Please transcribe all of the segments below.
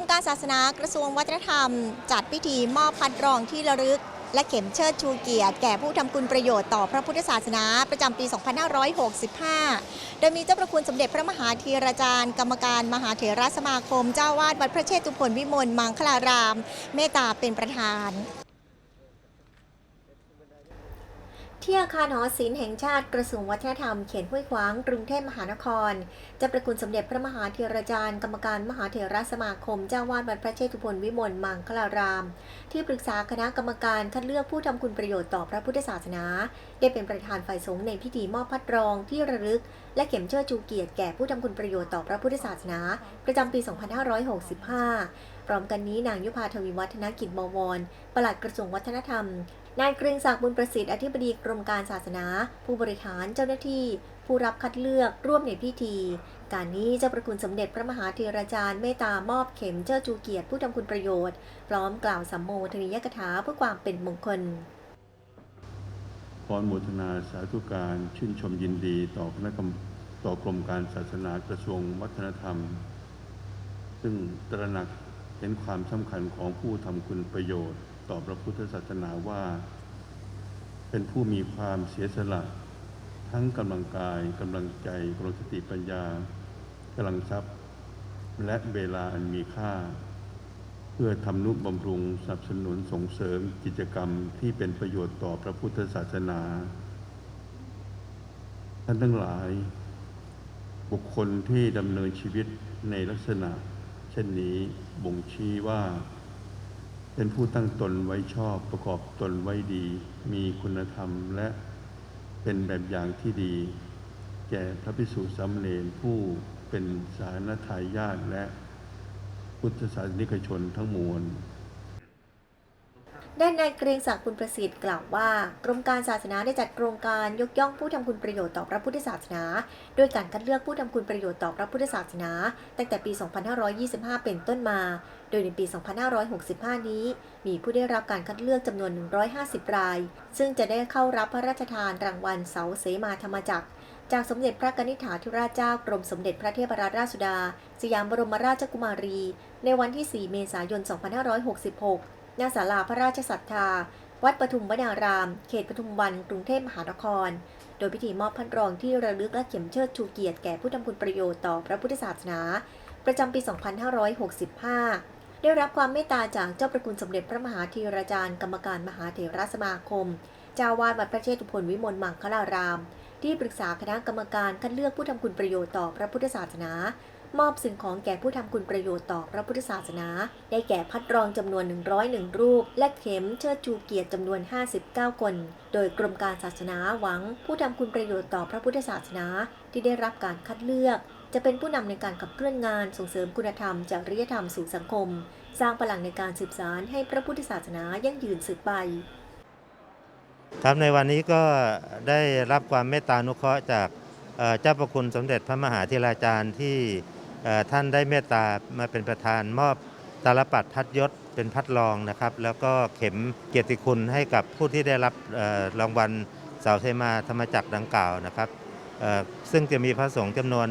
มการศาสนากระทรวงวัฒนธรรม จัดพิธีมอบพัดรองที่ระลึก และเข็มเชิดชูเกียรติ แก่ผู้ทำคุณประโยชน์ต่อพระพุทธศาสนาประจำปี 2565 โดยมีเจ้าประคุณสมเด็จพระมหาธีราจารย์ กรรมการมหาเถรสมาคม เจ้าวาดวัดพระเชตุพนวิมลมังคลาราม เมตตาเป็นประธาน ที่อาคารหอศิลป์แห่งชาติกระทรวงวัฒนธรรมเขตห้วยขวางกรุงเทพมหานครเจะประคุณสมเด็จพระมหาเถรจารย์ กรรมการมหาเถรสมาคม เจ้าวาดวัดพระเชตุพนวิมลมังคลาราม ที่ปรึกษาคณะกรรมการคัดเลือกผู้ทำคุณประโยชน์ต่อพระพุทธศาสนา ได้เป็นประธานฝ่ายสงฆ์ในพิธีมอบพัดรองที่ระลึก และเข็มเชิดชูเกียรติแก่ผู้ทำคุณประโยชน์ต่อพระพุทธศาสนา ประจำปี 2565พร้อมกันนี้นางยุพาทวีวัฒนกิจบวรปลัดกระทรวงวัฒนธรรม นายเกรียงศักดิ์บุญประสิทธิ์อธิบดีกรมการศาสนา ผู้บริหารเจ้าหน้าที่ ผู้รับคัดเลือกร่วมในพิธี การนี้เจ้าประคุณสมเด็จพระมหาเถราจารย์เมตตามอบเข็มเชิดชูเกียรติผู้ทำคุณประโยชน์ พร้อมกล่าวสัมโมทนียกถาเพื่อความเป็นมงคลขออนุโมทนาสาธุการชื่นชมยินดีต่อคณะกรรมต่อกรมการศาสนากระทรวงวัฒนธรรม ซึ่งตระหนักเห็นความสำคัญของผู้ทำคุณประโยชน์ ต่อพระพุทธศาสนาว่า เป็นผู้มีความเสียสละ ทั้งกำลังกายกำลังใจกำลังสติปัญญากำลังทรัพย์ และเวลาอันมีค่า เพื่อทำนุบำรุงสนับสนุนส่งเสริมกิจกรรมที่เป็นประโยชน์ต่อพระพุทธศาสนา ท่านทั้งหลาย บุคคลที่ดำเนินชีวิตในลักษณะ เช่นนี้บ่งชี้ว่า เป็นผู้ตั้งตนไว้ชอบประกอบตนไว้ดี มีคุณธรรมและเป็นแบบอย่างที่ดี แก่พระภิกษุสามเณรผู้เป็นสารนทายาทและพุทธศาสนิกชนทั้งมวล ด้านนายเกรียงศักดิ์บุญประสิทธิ์กล่าวว่า กรมการศาสนาได้จัดโครงการยกย่องผู้ทำคุณประโยชน์ต่อพระพุทธศาสนาโดยการคัดเลือกผู้ทำคุณประโยชน์ต่อพระพุทธศาสนา ตั้งแต่ปี 2525 เป็นต้นมา โดยในปี 2565 นี้ มีผู้ได้รับการคัดเลือกจำนวน 150 ราย ซึ่งจะได้เข้ารับพระราชทานรางวัลเสาเสมาธรรมจักรจากสมเด็จพระนิษฐาธิราชเจ้ากรมสมเด็จพระเทพรัตนราชสุดา สยามบรมราชกุมารี ในวันที่ 4 เมษายน 2566 ณศาลาพระราชศรัทธา วัดปทุมวนาราม เขตปทุมวัน กรุงเทพมหานคร โดยพิธีมอบพันรองที่ระลึกและเข็มเชิดชูเกียรติแก่ผู้ทำคุณประโยชน์ต่อพระพุทธศาสนา ประจำปี 2565 ได้รับความเมตตาจากเจ้าประคุณสมเด็จพระมหาธีราจารย์ กรรมการมหาเถรสมาคม เจ้าวาดวัดพระเชตุพนวิมลมังคลาราม ที่ปรึกษาคณะกรรมการคัดเลือกผู้ทำคุณประโยชน์ต่อพระพุทธศาสนา มอบสิ่งของแก่ผู้ทำคุณประโยชน์ต่อพระพุทธศาสนา ได้แก่พัดรองจำนวน 101 รูป และเข็มเชิดชูเกียรติจำนวน 59 คน โดยกรมการศาสนาหวัง ผู้ทำคุณประโยชน์ต่อพระพุทธศาสนา ที่ได้รับการคัดเลือก จะเป็นผู้นำในการขับเคลื่อนงานส่งเสริมคุณธรรมจริยธรรมสู่สังคม สร้างพลังในการสืบสานให้พระพุทธศาสนายั่งยืนสืบไปครับในวันนี้ก็ได้รับความเมตตานุเคราะห์จากเจ้าประคุณสมเด็จพระมหาธีราจารย์ที่ ท่านได้เมตตามาเป็นประธานมอบตาลปัดพัดยศเป็นพัดรองนะครับ แล้วก็เข็มเกียรติคุณให้กับผู้ที่ได้รับเอ่อรางวัลเสาเทมาธรรมจักรดังกล่าวนะครับซึ่งจะมีพระสงฆ์จำนวน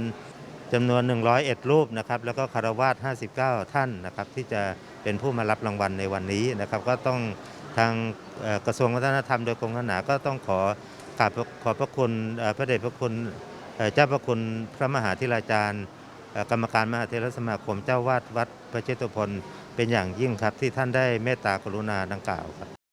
จำนวน 101 รูปนะครับ แล้วก็คารวาส59 ท่านนะครับ ที่จะเป็นผู้มารับรางวัลในวันนี้นะครับ ก็ต้องทางกระทรวงวัฒนธรรมโดยกรมศาสนาก็ต้องขอกราบขอบพระคุณพระเดชพระคุณเจ้าพระคุณพระมหาธิราจารย์ กรรมการมหาเทรสมาคมเจ้าวาดวัดพระเจตุพนเป็นอย่างยิ่งครับ ที่ท่านได้เมตตากรุณาดังกล่าวครับ